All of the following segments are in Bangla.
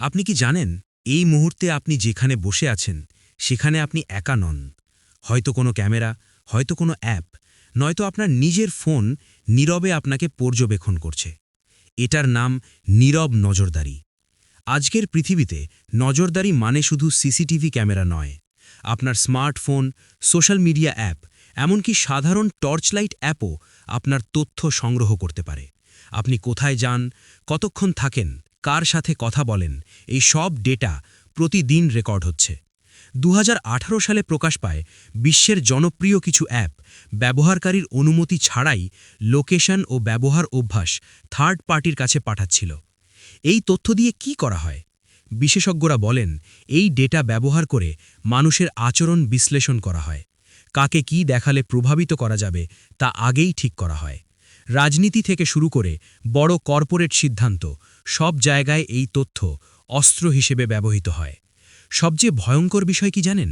আপনি কি জানেন, এই মুহূর্তে আপনি যেখানে বসে আছেন, সেখানে আপনি একা নন। হয়তো কোনো ক্যামেরা, হয়তো কোনো অ্যাপ, নয়তো আপনার নিজের ফোন নীরবে আপনাকে পর্যবেক্ষণ করছে। এটার নাম নীরব নজরদারি। আজকের পৃথিবীতে নজরদারি মানে শুধু সিসিটিভি ক্যামেরা নয়। আপনার স্মার্টফোন, সোশ্যাল মিডিয়া অ্যাপ, এমনকি সাধারণ টর্চলাইট অ্যাপও আপনার তথ্য সংগ্রহ করতে পারে। আপনি কোথায় যান, কতক্ষণ থাকেন কার সাথে কথা বলেন, এই সব ডেটা প্রতিদিন রেকর্ড হচ্ছে। দু হাজার আঠারো সালে প্রকাশ পায়, বিশ্বের জনপ্রিয় কিছু অ্যাপ ব্যবহারকারীর অনুমতি ছাড়াই লোকেশন ও ব্যবহার অভ্যাস থার্ড পার্টির কাছে পাঠাচ্ছিল। এই তথ্য দিয়ে কি করা হয়? বিশেষজ্ঞরা বলেন, এই ডেটা ব্যবহার করে মানুষের আচরণ বিশ্লেষণ করা হয়। কাকে কি দেখালে প্রভাবিত করা যাবে তা আগেই ঠিক করা হয়। রাজনীতি থেকে শুরু করে বড় কর্পোরেট সিদ্ধান্ত, সব জায়গায় এই তথ্য অস্ত্র হিসেবে ব্যবহৃত হয়। সবচেয়ে ভয়ঙ্কর বিষয় কি জানেন?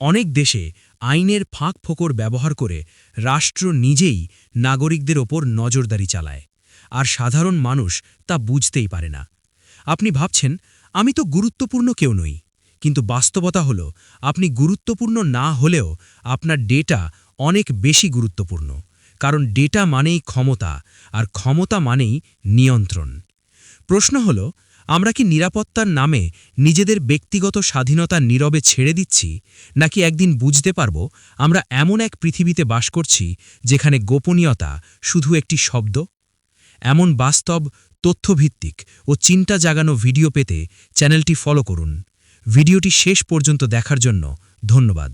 অনেক দেশে আইনের ফাঁক ফোকর ব্যবহার করে রাষ্ট্র নিজেই নাগরিকদের ওপর নজরদারি চালায়, আর সাধারণ মানুষ তা বুঝতেই পারে না। আপনি ভাবছেন, আমি তো গুরুত্বপূর্ণ কেউ নই। কিন্তু বাস্তবতা হল, আপনি গুরুত্বপূর্ণ না হলেও আপনার ডেটা অনেক বেশি গুরুত্বপূর্ণ। কারণ ডেটা মানেই ক্ষমতা, আর ক্ষমতা মানেই নিয়ন্ত্রণ। প্রশ্ন হল, আমরা কি নিরাপত্তার নামে নিজেদের ব্যক্তিগত স্বাধীনতা নীরবে ছেড়ে দিচ্ছি, নাকি একদিন বুঝতে পারব, আমরা এমন এক পৃথিবীতে বাস করছি, যেখানে গোপনীয়তা শুধু একটি শব্দ? এমন বাস্তব, তথ্যভিত্তিক ও চিন্তা জাগানো ভিডিও পেতে চ্যানেলটি ফলো করুন। ভিডিওটি শেষ পর্যন্ত দেখার জন্য ধন্যবাদ।